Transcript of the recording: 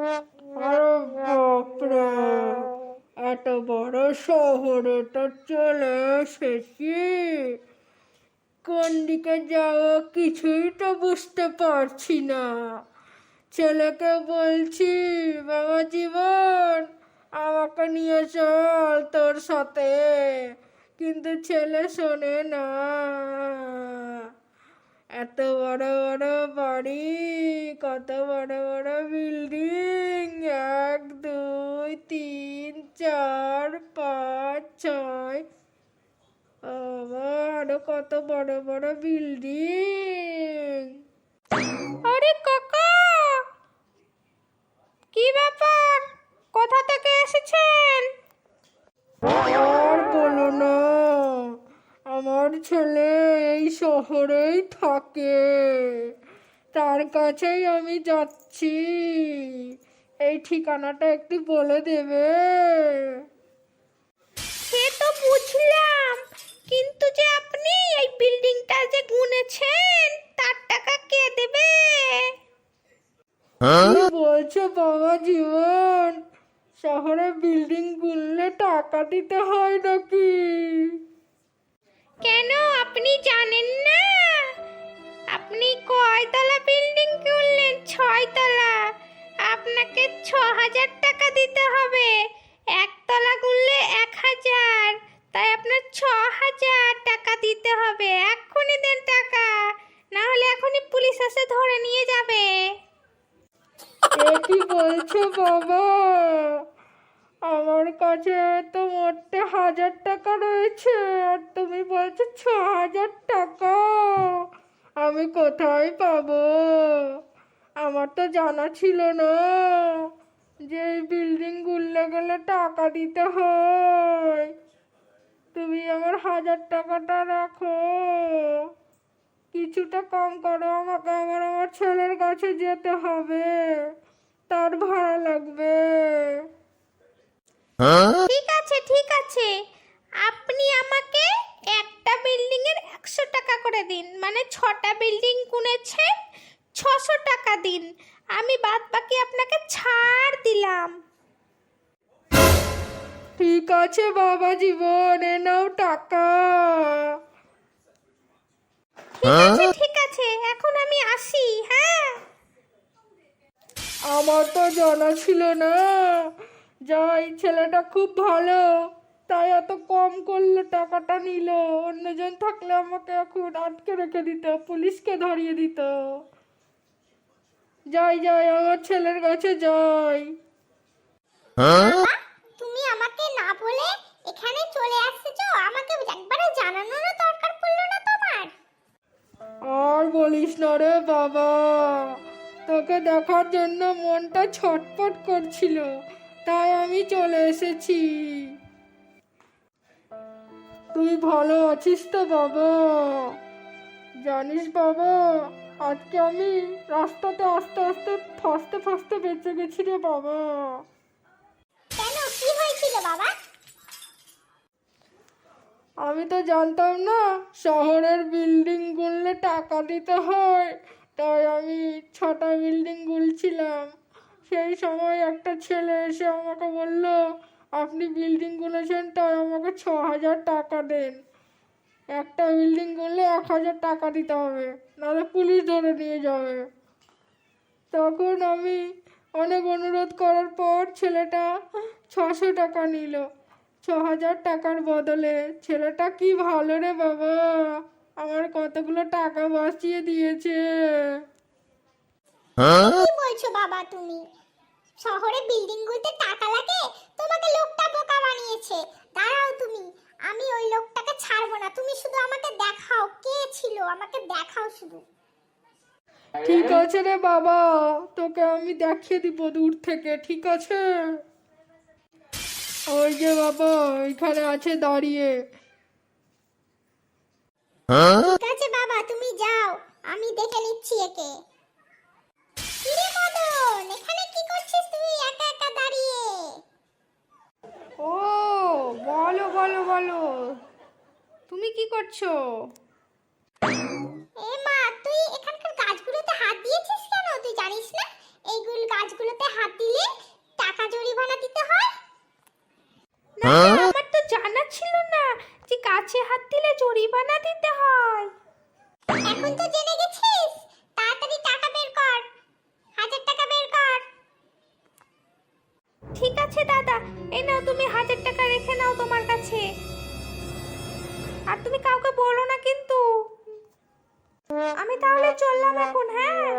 আরে বাপরে এত বড় শহরে তো চলে এসেছি। কোন দিকে যাব কিছুই তো বুঝতে পারছি না। ছেলেকে বলছি, বাবা জীবন, আমাকে নিয়ে চল তোর সাথে। কিন্তু ছেলে শোনে না। এত বড় বড় বাড়ি, কত বড় বড় বিল্ডিং এক, দুই, তিন, চার, পাঁচ, ছয়। আরও কত বড় বড় বিল্ডিং আরে কাকা কি ব্যাপার কোথা থেকে এসেছেন আর বলো না আমার ছেলে এই শহরেই থাকে। তার কাছেই আমি যাচ্ছি। এই ঠিকানাটা একটু বলে দেবে? সে তো বুঝলাম। কিন্তু যে আপনি এই বিল্ডিংটা যে গুনেছেন তার টাকা কে দেবে? কি বলছো বাবা জীবন? শহরে বিল্ডিং গুনলে টাকা দিতে হয় নাকি? কেন আপনি জানেন না? আপনি কয়তলা বিল্ডিং গুনলেন ছয়তলা। আপনাকে ছ হাজার টাকা দিতে হবে। একতলা গুনলে এক হাজার তাই আপনার ছ হাজার টাকা দিতে হবে। এক্ষুনি দেন টাকা। না হলে এখনই পুলিশ এসে ধরে নিয়ে যাবে। কি বলছো বাবা? আমার কাছে তো মোটে হাজার টাকা রয়েছে আর তুমি বলছো ছ হাজার টাকা। আমি কোথায় পাবো? আমার তো জানা ছিল না যে এই বিল্ডিং গুললে গেলে টাকা দিতে হয়। তুমি আমার হাজার টাকাটা রাখো। কিছুটা কম করো, আমাকে আমার আমার ছেলের কাছে যেতে হবে। তার ভাড়া লাগবে। ঠিক আছে ঠিক আছে। আপনি আমাকে একটা বিল্ডিং এর একশো টাকা করে দিন। মানে ছটা বিল্ডিং গুনেছেন ছশো টাকা দিন। আমি বাদ বাকি আপনাকে ছাড় দিলাম। ঠিক আছে বাবা জীবন এ নাও টাকা। ঠিক আছে ঠিক আছে এখন আমি আসি হ্যাঁ। আমার তো জানা ছিল না। যাই ছেলেটা খুব ভালো। তাই এত কম করল টাকাটা নিল। অন্যজন থাকলে আমাকে এখন আটকে রেখে দিত পুলিশকে ধরিয়ে দিত। যাই যাই আমার ছেলের কাছে যাই। তুমি আমাকে না বলে এখানে চলে আসছো? আমাকে একবারও জানানোরও দরকার পড়ল না তোমার। আর বলিস না রে বাবা তোকে দেখার জন্য মনটা ছটপট করছিল। তাই আমি চলে এসেছি। তুই ভালো আছিস তো বাবা? জানিস বাবা আজকে আমি রাস্তাতে আস্তে আস্তে ফাঁসতে ফাঁসতে বেঁচে গেছি রে বাবা। কেন? কি হয়েছিল বাবা? আমি তো জানতাম না শহরের বিল্ডিং গুনলে টাকা দিতে হয় তাই আমি ছটা বিল্ডিং গুলছিলাম সেই সময় একটা ছেলে এসে আমাকে বলল, আপনি বিল্ডিং গুনেছেন, তাই আমাকে ছ হাজার টাকা দেন। একটা বিল্ডিং গুনলে এক হাজার টাকা দিতে হবে, নাহলে পুলিশ ধরে নিয়ে যাবে। তখন আমি অনেক অনুরোধ করার পর ছেলেটা ছশো টাকা নিল। ছ হাজার টাকার বদলে ছেলেটা, কি ভালো রে বাবা, আমার কতগুলো টাকা বাঁচিয়ে দিয়েছে। কি বলছো বাবা তুমি? শহরে বিল্ডিং গুলতে টাকা লাগে? তোমাকে লোকটা বোকা বানিয়েছে। দাঁড়াও তুমি। আমি ওই লোকটাকে ছাড়বো না। তুমি শুধু আমাকে দেখাও কে ছিল। আমাকে দেখাও শুধু। ঠিক আছে রে বাবা। তোকে আমি দেখিয়ে দিব দূর থেকে ঠিক আছে? ওই যে বাবা এখানে আছে দাঁড়িয়ে। ঠিক আছে বাবা তুমি যাও। আমি দেখে নিচ্ছি একে। তুমি কি করছ? এ মা তুই এখানকার গাছগুলোতে হাত দিয়েছিস কেন? তুই জানিস না? এইগুলো গাছগুলোতে হাত দিলে টাকা জরিমানা দিতে হয়? না আমার তো জানা ছিল না যে গাছে হাত দিলে জরিমানা দিতে হয়। এখন তো জেনে আছে, দাদা। এই নাও, তুমি হাজার টাকা রেখে নাও তোমার কাছে। আর তুমি কাউকে বলো না কিন্তু। আমি তাহলে চললাম এখন হ্যাঁ?